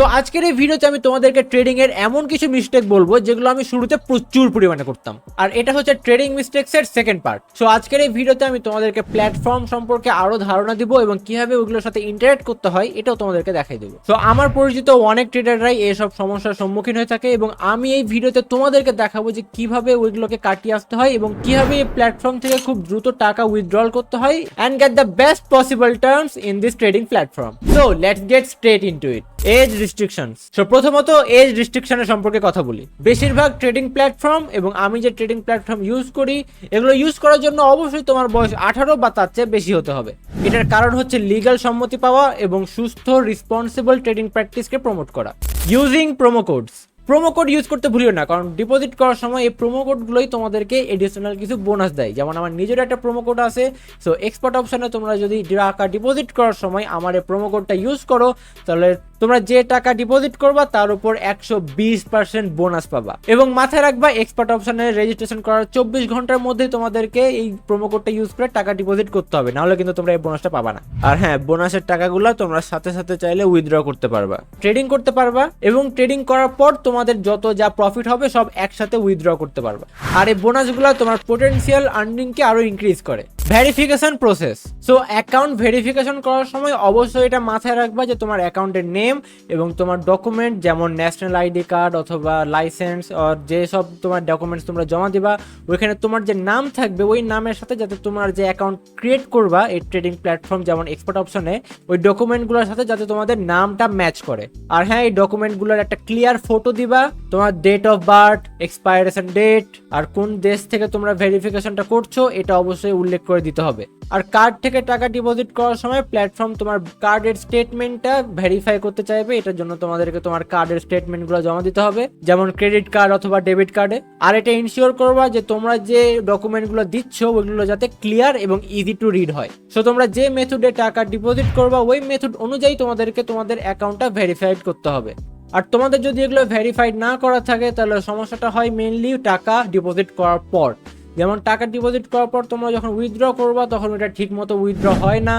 তো আজকের এই ভিডিওতে আমি তোমাদেরকে ট্রেডিং এর এমন কিছু মিস্টেক বলব, যেগুলো আমি শুরুতে প্রচুর পরিমাণে করতাম। আর এটা হচ্ছে ট্রেডিং মিস্টেক্স এর সেকেন্ড পার্ট সো আজকের এই ভিডিওতে আমি তোমাদেরকে প্ল্যাটফর্ম সম্পর্কে আরও ধারণা দিব এবং কীভাবে ওইগুলোর সাথে ইন্টারেক্ট করতে হয়, এটাও তোমাদেরকে দেখাই দেবো। তো আমার পরিচিত অনেক ট্রেডাররাই এসব সমস্যার সম্মুখীন হয়ে থাকে এবং আমি এই ভিডিওতে তোমাদেরকে দেখাবো যে কীভাবে ওইগুলোকে কাটিয়ে আসতে হয় এবং কীভাবে এই প্ল্যাটফর্ম থেকে খুব দ্রুত টাকা উইথড্রল করতে হয় and get the best possible terms in this trading platform so let's get straight into it age restrictions so প্রথমত এজ রিস্ট্রিকশনের সম্পর্কে কথা বলি। বেশিরভাগ ট্রেডিং প্ল্যাটফর্ম এবং আমি যে ট্রেডিং প্ল্যাটফর্ম ইউজ করি, এগুলো ইউজ করার জন্য অবশ্যই তোমার বয়স আঠারো বা তার চেয়ে বেশি হতে হবে। এটার কারণ হচ্ছে লিগ্যাল সম্মতি পাওয়া এবং সুস্থ রেসপন্সিবল ট্রেডিং প্র্যাকটিসকে প্রমোট করা। Using promo codes promo code use করতে ভুলিও না, কারণ ডিপোজিট করার সময় এই প্রোমো কোডগুলোই তোমাদেরকে এডিশনাল কিছু বোনাস দেয়। যেমন আমার নিজের একটা প্রোমো কোড আছে সো এক্সপার্ট অপশনে তোমরা যদি টাকা ডিপোজিট করার সময় আমার এই প্রোমো কোডটা ইউজ করো, তাহলে তোমরা যে টাকা ডিপোজিট করবা, তার উপর একশো বিশ পার্সেন্ট বোনাস পাবা। এবং মাথায় রাখবা এক্সপার্ট অপশনে রেজিস্ট্রেশন করার চব্বিশ ঘণ্টার মধ্যে তোমাদেরকে এই প্রোমো কোডটা ইউজ করে টাকা ডিপোজিট করতে হবে। নাহলে কিন্তু তোমরা এই বোনাসটা পাবা না। আর হ্যাঁ বোনাসের টাকাগুলো তোমরা সাথে সাথে চাইলে উইথড্র করতে পারবা। ট্রেডিং করতে পারবা এবং ট্রেডিং করার পর তোমাদের যত যা প্রফিট হবে, সব একসাথে উইথড্র করতে পারবা। আর এই বোনাসগুলো তোমার পোটেনশিয়াল আর্নিংকে আরও ইনক্রিজ করে। Verification process so account verification করার সময় অবশ্যই এটা মাথায় রাখবা যে তোমার অ্যাকাউন্টের নেম এবং তোমার ডকুমেন্ট যেমন ন্যাশনাল আইডি কার্ড অথবা লাইসেন্স আর যেসব তোমার ডকুমেন্টস তোমরা জমা দিবা, ওইখানে তোমার যে নাম থাকবে, ওই নামের সাথে যাতে তোমার যে অ্যাকাউন্ট ক্রিয়েট করবা, এই ট্রেডিং প্ল্যাটফর্ম যেমন এক্সপার্ট অপশনে ওই ডকুমেন্টগুলোর সাথে যাতে তোমাদের নামটা ম্যাচ করে। আর হ্যাঁ এই ডকুমেন্টগুলোর একটা ক্লিয়ার ফটো দিবা, তোমার date of birth expiration date আর কোন দেশ থেকে তোমরা ভেরিফিকেশনটা করছ, এটা অবশ্যই উল্লেখ করে দিতে হবে। আর কার্ড থেকে টাকা ডিপোজিট করার সময় প্ল্যাটফর্ম তোমার কার্ডের স্টেটমেন্টটা ভেরিফাই করতে চাইবে। এটার জন্য তোমাদেরকে তোমার কার্ডের স্টেটমেন্টগুলো জমা দিতে হবে। যেমন ক্রেডিট কার্ড অথবা ডেবিট কার্ডে আর এটা ইনশিওর করবা যে তোমরা যে ডকুমেন্টগুলো দিচ্ছ, ওইগুলো যাতে ক্লিয়ার এবং ইজি টু রিড হয়। সো তোমরা যে মেথডে টাকা ডিপোজিট করবা, ওই মেথড অনুযায়ী তোমাদেরকে তোমাদের অ্যাকাউন্টটা ভেরিফাইড করতে হবে। আর তোমাদের যদি এগুলো ভেরিফাইড না করা থাকে, তাহলে সমস্যাটা হয় মেনলি টাকা ডিপোজিট করার পর। যেমন টাকা ডিপোজিট করার পর তোমরা যখন উইথড্র করবা, তখন ওইটা ঠিক মতো উইথড্র হয় না।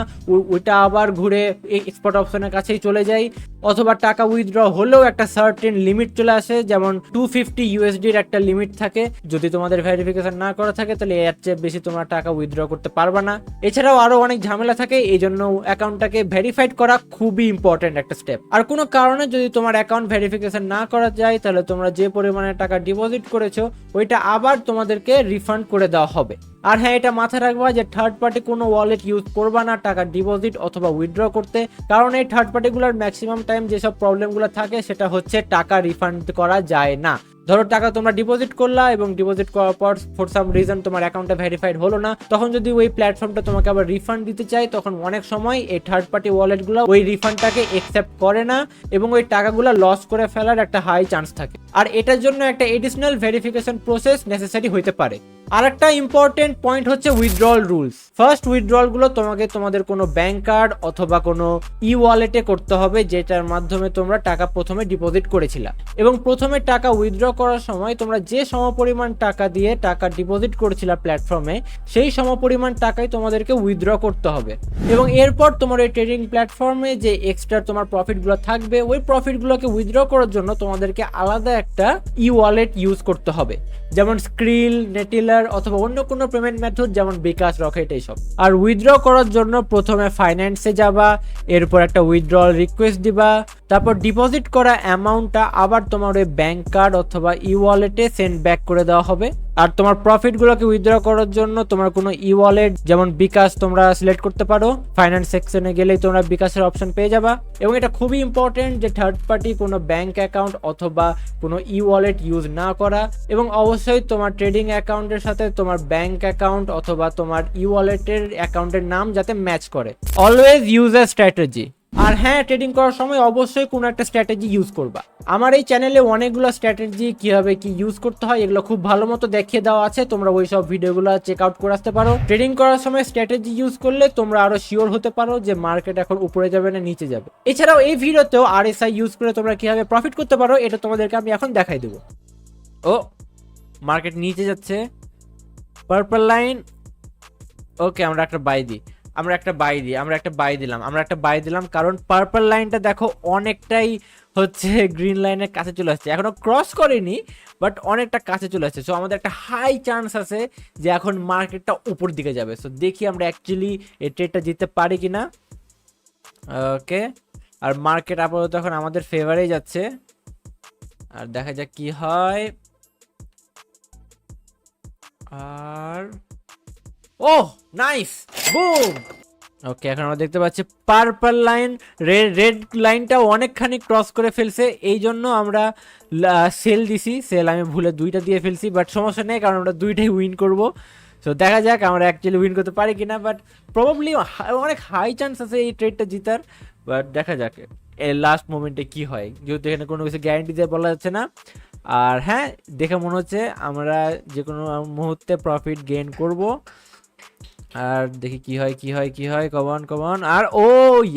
ওইটা আবার ঘুরে এক্সপোর্ট অপশনের কাছেই চলে যায়। অথবা টাকা উইথড্র হলেও একটা সার্টেন লিমিট চলে আসে, যেমন টু ফিফটি ইউএসডির একটা লিমিট থাকে। যদি তোমাদের ভেরিফিকেশন না করা থাকে, তাহলে এর চেয়ে বেশি তোমরা টাকা উইথড্র করতে পারবে না। এছাড়াও আরও অনেক ঝামেলা থাকে এই জন্য অ্যাকাউন্টটাকে ভেরিফাইড করা খুবই ইম্পর্টেন্ট একটা স্টেপ আর কোনো কারণে যদি তোমার অ্যাকাউন্ট ভেরিফিকেশন না করা যায়, তাহলে তোমরা যে পরিমাণে টাকা ডিপোজিট করেছ, ওইটা আবার তোমাদেরকে রিফান্ড করে দেওয়া হবে। আর হ্যাঁ এটা মাথায় রাখবা যে থার্ড পার্টি কোনো ওয়ালেট ইউজ করবা না, টাকা ডিপোজিট অথবা উইথড্র করতে। কারণ এই থার্ড পার্টিগুলোর ম্যাক্সিমাম টাইম যেসব প্রবলেমগুলো থাকে, সেটা হচ্ছে টাকা রিফান্ড করা যায় না। ধরো টাকা তোমরা ডিপোজিট করলা এবং ডিপোজিট করার পর ফর সাম রিজন তোমার অ্যাকাউন্টটা ভেরিফাইড হলো না, তখন যদি ওই প্ল্যাটফর্মটা তোমাকে আবার রিফান্ড দিতে চায়, তখন অনেক সময় এই থার্ড পার্টি ওয়ালেটগুলো ওই রিফান্ডটাকে একসেপ্ট করে না এবং ওই টাকাগুলো লস করে ফেলার একটা হাই চান্স থাকে। আর এটার জন্য একটা এডিশনাল ভেরিফিকেশন প্রসেস নেসেসারি হইতে পারে। আর একটা ইম্পর্টেন্ট পয়েন্ট হচ্ছে উইথড্রল রুলস ফার্স্ট উইথড্রলগুলো তোমাকে তোমাদের কোনো ব্যাংক কার্ড অথবা কোনো ই ওয়ালেটে করতে হবে, যেটার মাধ্যমে তোমরা টাকা প্রথমে ডিপোজিট করেছিলা। এবং প্রথমে টাকা উইথড্র করার সময় তোমরা যে সমপরিমাণ টাকা দিয়ে টাকা ডিপোজিট করেছিলা প্ল্যাটফর্মে সেই সমপরিমাণ টাকাই তোমাদেরকে উইথড্র করতে হবে। এবং এরপর তোমার এই ট্রেডিং প্ল্যাটফর্মে যে এক্সট্রা তোমার প্রফিটগুলো থাকবে, ওই প্রফিটগুলোকে উইথড্র করার জন্য তোমাদেরকে আলাদা একটা ই ওয়ালেট ইউজ করতে হবে। যেমন স্ক্রিল নেটিলার অথবা অন্য কোনো পেমেন্ট মেথড যেমন বিকাশ, রকেট এইসব। আর উইথড্র করার জন্য প্রথমে ফাইন্যান্সে যাবা, এরপর একটা উইথড্রল রিকোয়েস্ট দিবা, তারপর ডিপোজিট করা অ্যামাউন্টটা আবার তোমার ওই ব্যাংক কার্ড অথবা ই ওয়ালেটে সেন্ড ব্যাক করে দেওয়া হবে। আর তোমার প্রফিটগুলোকে উইথড্র করার জন্য তোমার কোনো ই ওয়ালেট যেমন বিকাশ তোমরা সিলেক্ট করতে পারো ফাইন্যান্স সেকশনে গেলেই তোমরা বিকাশের অপশন পেয়ে যাবা। এবং এটা খুবই ইম্পর্টেন্ট যে থার্ড পার্টি কোনো ব্যাংক অ্যাকাউন্ট অথবা কোনো ই ওয়ালেট ইউজ না করা। এবং অবশ্যই তোমার ট্রেডিং অ্যাকাউন্টের সাথে তোমার ব্যাংক অ্যাকাউন্ট অথবা তোমার ই ওয়ালেটের অ্যাকাউন্টের নাম যাতে ম্যাচ করে। অলওয়েজ ইউজ এ স্ট্র্যাটেজি আর হ্যাঁ ট্রেডিং করার সময় অবশ্যই কোনো একটা স্ট্র্যাটেজি ইউজ করবা। আমার এই চ্যানেলে অনেকগুলো স্ট্র্যাটেজি কীভাবে কি ইউজ করতে হয়, এগুলো খুব ভালো মতো দেখিয়ে দেওয়া আছে। তোমরা ওই সব ভিডিওগুলো চেক আউট করে আসতে পারো। ট্রেডিং করার সময় স্ট্র্যাটেজি ইউজ করলে তোমরা আরও শিওর হতে পারো যে মার্কেট এখন উপরে যাবে না নিচে যাবে। এছাড়াও এই ভিডিওতেও আর এস আই ইউজ করে তোমরা কীভাবে প্রফিট করতে পারো, এটা তোমাদেরকে আমি এখন দেখাই দেবো। ও মার্কেট নিচে যাচ্ছে। পার্পল লাইন ওকে আমরা একটা বাই দিই। আমরা একটা বাই দিই আমরা একটা বাই দিলাম, আমরা একটা বাই দিলাম, কারণ পার্পল লাইনটা দেখো অনেকটাই হচ্ছে গ্রিন লাইনের কাছে চলে আসছে। এখনও ক্রস করেনি বাট অনেকটা কাছে চলে আসছে। সো আমাদের একটা হাই চান্স আছে যে এখন মার্কেটটা উপর দিকে যাবে। সো দেখি আমরা অ্যাকচুয়ালি এই ট্রেডটা জিততে পারি কি না ওকে আর মার্কেট আপাতত এখন আমাদের ফেভারেই যাচ্ছে। আর দেখা যাক কি হয়। আর ও নাইস, বুম। ওকে, এখন আমরা দেখতে পাচ্ছি পার্পল লাইন রেড রেড লাইনটাও অনেকখানি ক্রস করে ফেলছে এই জন্য আমরা সেল দিছি, সেল আমি ভুলে দুইটা দিয়ে ফেলছি, বাট সমস্যা নেই, কারণ আমরা দুইটাই উইন করব। সো দেখা যাক আমরা অ্যাকচুয়ালি উইন করতে পারি কিনা বাট প্রবাবলি অনেক হাই চান্স আছে এই ট্রেডটা জিতার বাট দেখা যাক এই লাস্ট মোমেন্টে কি হয়। যেহেতু এখানে কোনো কিছু গ্যারান্টি দিয়ে বলা যাচ্ছে না, আর হ্যাঁ দেখে মনে হচ্ছে আমরা যে কোনো মুহূর্তে প্রফিট গেইন করব। আর দেখি কি হয় কি হয় কি হয় কমন কমন আর ও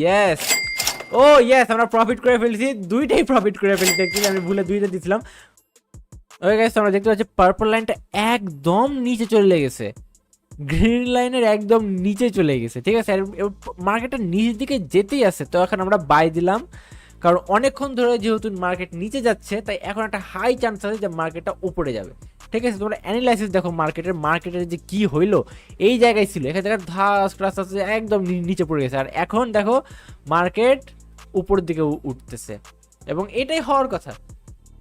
ইয়েস ও ইয়েস আমরা প্রফিট করে ফেলছি, দুইটাই প্রফিট করে ফেলছি, দেখছি আমি ভুলে দুইটা দিছিলাম। ওই গাইস আমরা দেখতে পাচ্ছি পার্পল লাইনটা একদম নিচে চলে গেছে। গ্রিন লাইনের একদম নিচে চলে গেছে, ঠিক আছে? মার্কেটটা নিচের দিকে যেতেই আছে, তো এখন আমরা বাই দিলাম। কারণ অনেকক্ষণ ধরে যেহেতু মার্কেট নিচে যাচ্ছে, তাই এখন একটা হাই চান্স আছে যে মার্কেটটা উপরে যাবে। ঠিক আছে, তোমরা অ্যানালাইসিস দেখো মার্কেটের মার্কেটের যে কি হইল, এই জায়গায় ছিল। এখানে দেখো ধাস, ক্রাস আছে একদম নিচে পড়ে গেছে। আর এখন দেখো মার্কেট উপরের দিকে উঠতেছে। এবং এটাই হওয়ার কথা।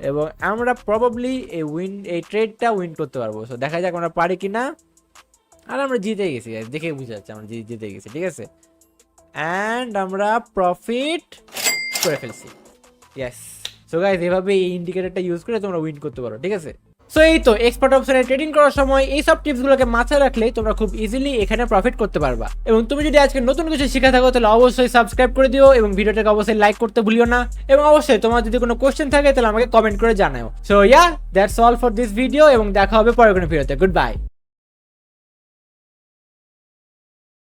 এবং আমরা প্রবাবলি এই উইন এই ট্রেডটা উইন করতে পারব। সো দেখা যাক আমরা পারি কি না আর আমরা জিতে গেছি দেখে বুঝে যাচ্ছে আমরা জিতে গেছি, ঠিক আছে? অ্যান্ড আমরা প্রফিট করে ফেলছি। ইয়াস সো গাইজ এভাবে এই ইন্ডিকেটরটা ইউজ করে তোমরা উইন করতে পারো, ঠিক আছে? সো এই তো এক্সপার্ট অপশনে ট্রেডিং করার সময় এই সব টিপসগুলোকে মাথায় রাখলে তোমরা খুব ইজিলি এখানে প্রফিট করতে পারবা। এবং তুমি যদি আজকে নতুন কিছু শিখে থাকো, তাহলে অবশ্যই সাবস্ক্রাইব করে দিও এবং ভিডিওটাকে অবশ্যই লাইক করতে ভুলিও না। এবং অবশ্যই তোমার যদি কোনো কোশ্চেন থাকে, তাহলে আমাকে কমেন্ট করে জানাও so yeah that's all for this video এবং দেখা হবে পরের কোনো ভিডিওতে গুড বাই